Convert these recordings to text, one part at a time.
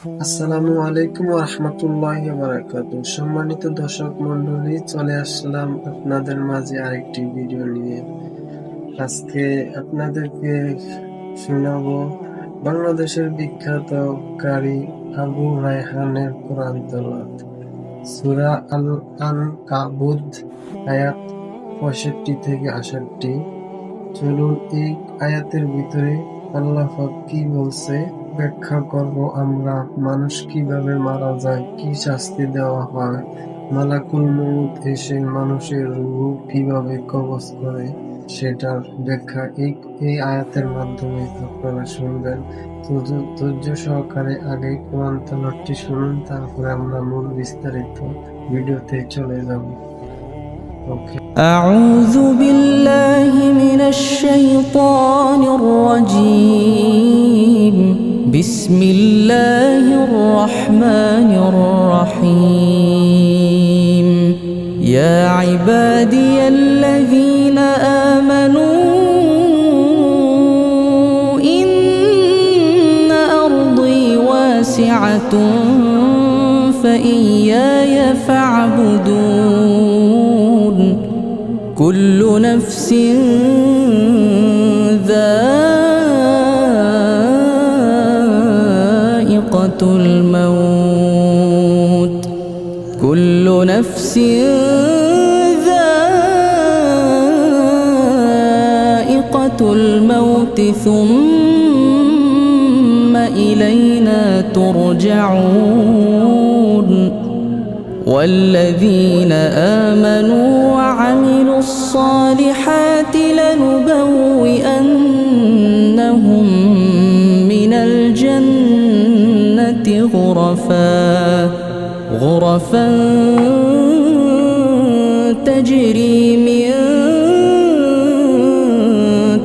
আসসালামু আলাইকুম রহমতুল্লাহ বারাকাতু সম্মানিত দর্শক মন্ডলী চলে আসলাম আপনাদের মাঝে আরেকটি ভিডিও নিয়ে। আজকে আপনাদেরকে শোনাবো বাংলাদেশের বিখ্যাত কারি আবু রায়হানের কোরআন তেলাওয়াত। সূরা আল আনকাবুত আয়াত পঁয়ষট্টি থেকে আষট্টি চলুন এই আয়াতের ভিতরে আল্লাহ কি বলছে ব্যাখ্যা করব আমরা মানুষ কিভাবে মারা যায় কি শাস্তি দেওয়া হয় মালাকুল মউত এসে মানুষের রূহ কিভাবে কবজ করে সেটার ব্যাখ্যা এই এই আয়াতের মাধ্যমে আপনারা শুনবেন তো ধ- ধৈর্য সহকারে আগে কোরআন তেলাওয়াতটি শুনুন তারপরে আমরা মূল বিস্তারিত ভিডিওতে চলে যাব ওকে أعوذ بالله من الشيطان الرجيم بسم الله الرحمن الرحيم. يا عبادي الذين آمنوا إن أرضي واسعة فإياي فاعبدون. كل نفس نفس ذائقة الموت ثم إلينا ترجعون. والذين آمنوا وعملوا الصالحات لنبوئنهم من الجنة غرفا. غرفا تجري من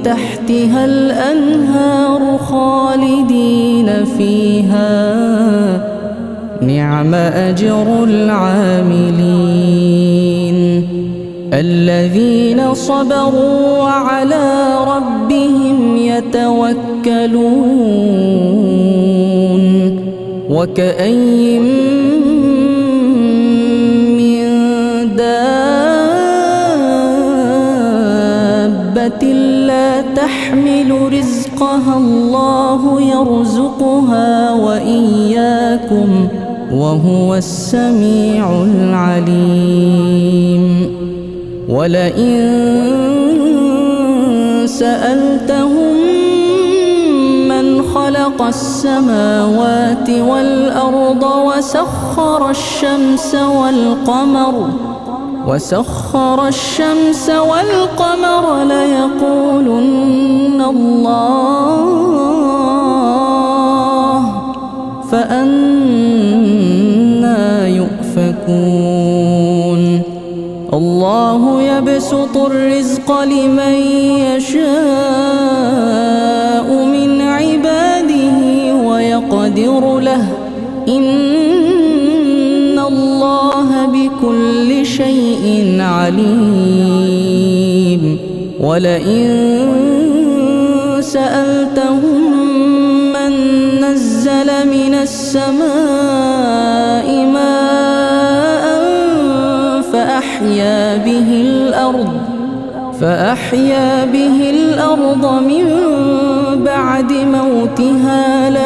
تحتها الأنهار خالدين فيها. نعم أجر العاملين الذين صبروا وعلى ربهم يتوكلون. وكأي من تحمل رزقها الله يرزقها وإياكم وهو السميع العليم. ولئن سألتهم من خلق السماوات والأرض وسخر الشمس والقمر وسخر الشمس والقمر ليقولن الله فأنا يؤفكون. الله يبسط الرزق لمن يشاء من عباده ويقدر له. إن الله بكل شيء عليم. ولئن سألتهم من نزل من السماء ماء فأحيا به الأرض فأحيا به الأرض من بعد موتها ليقولن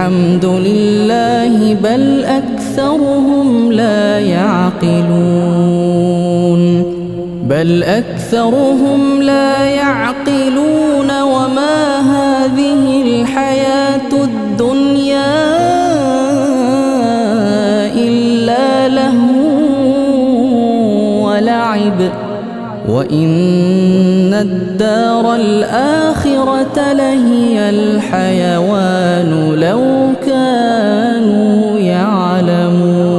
الحمد لله بل أكثرهم لا يعقلون. بل أكثرهم لا يعقلون. وإن الدار الآخرة لهي الحيوان لو كانوا يعلمون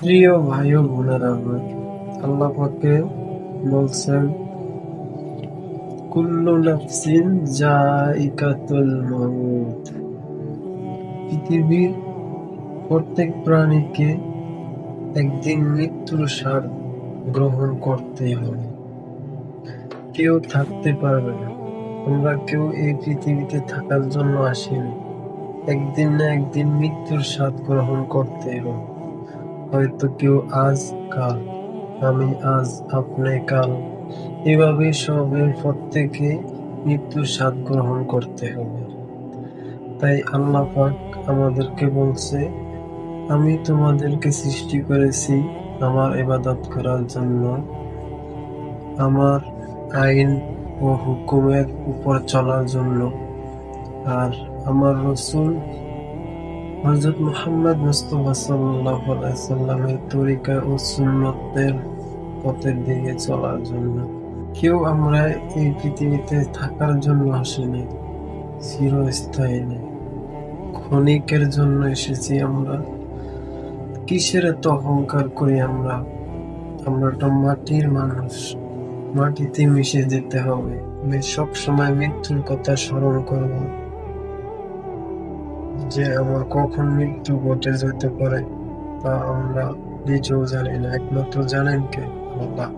প্রিয় ভাই ও বোনেরা আমার আল্লাহ পাকে বলছেন কুল্লু নাফসিন জাইকাতুল মাউত পৃথিবীর প্রত্যেক প্রাণীকে একদিন মৃত্যুর স্বাদ গ্রহণ করতেই হবে। কেউ থাকতে পারবে না। আমরা কেউ এই পৃথিবীতে থাকার জন্য আসিনি। একদিন না একদিন মৃত্যুর স্বাদ গ্রহণ করতে হবে। হয়তো কেউ আজ কাল, আমি আজ আপনি কাল, এভাবে সবের প্রত্যেকে মৃত্যুর স্বাদ গ্রহণ করতে হবে। তাই আল্লাহ পাক আমাদেরকে বলছে আমি তোমাদেরকে সৃষ্টি করেছি আমার ইবাদত করার জন্য। আমার আইন ও হুকুমের উপর চলার জন্য। আর আমার রসুল হজরত মুহাম্মদ মুস্তফা সাল্লামের তরিকা ও সুন্নতের পথের দিকে চলার জন্য। কেউ আমরা এই পৃথিবীতে থাকার জন্য আসিনি, চিরস্থায়ী নেই। ক্ষণিকের জন্য এসেছি আমরা। কিসের এত অহংকার করি আমরা? আমরা তো মাটির মানুষ। মাটিতে মিশে যেতে হবে। আমি সব সময় মৃত্যুর কথা স্মরণ করব। যে আমার কখন মৃত্যু ঘটে যেতে পারে, তা আমরা নিজেও জানি না। একমাত্র জানেন কে? আল্লাহ।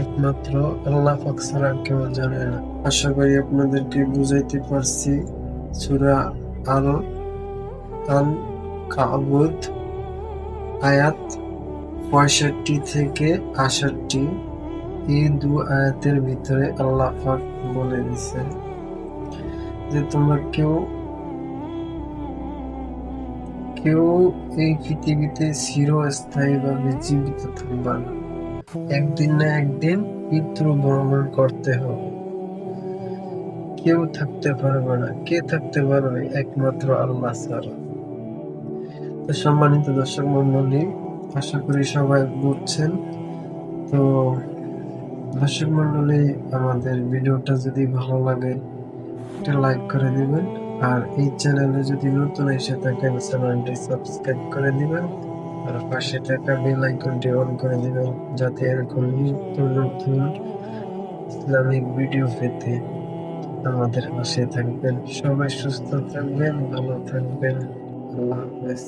একমাত্র আল্লাহ পাক আর কেউ জানে না। আশা করি আপনাদেরকে বুঝাইতে পারছি। সূরা আল আল কাবুত আয়াত পঁয়ষট্টি থেকে আষট্টি এই দু আয়াতের ভিতরে আল্লাহ বলে দিছে যে তোমরা কেউ কেউ এই পৃথিবীতে চিরস্থায়ী ভাবে জীবিত থাকবা না। একদিন না একদিন মৃত্যু বরণ করতে হবে। কেউ থাকতে পারবে না। কে থাকতে পারবে? একমাত্র আল্লাহ ছাড়া। সম্মানিত দর্শক মন্ডলী, আশা করি সবাই বুঝছেন। তো দর্শক মন্ডলী, আমাদের ভিডিওটা যদি ভালো লাগে, একটা লাইক করে দিবেন। আর এই চ্যানেলে যদি নতুন এসে থাকেন, চ্যানেলটি সাবস্ক্রাইব করে দিবেন। আর পাশে থাকা বেল আইকনটি অন করে দিবেন, যাতে এরকম নিত্য নতুন ইসলামিক ভিডিও পেতে আমাদের পাশে থাকবেন। সবাই সুস্থ থাকবেন, ভালো থাকবেন। আল্লাহ হাফেজ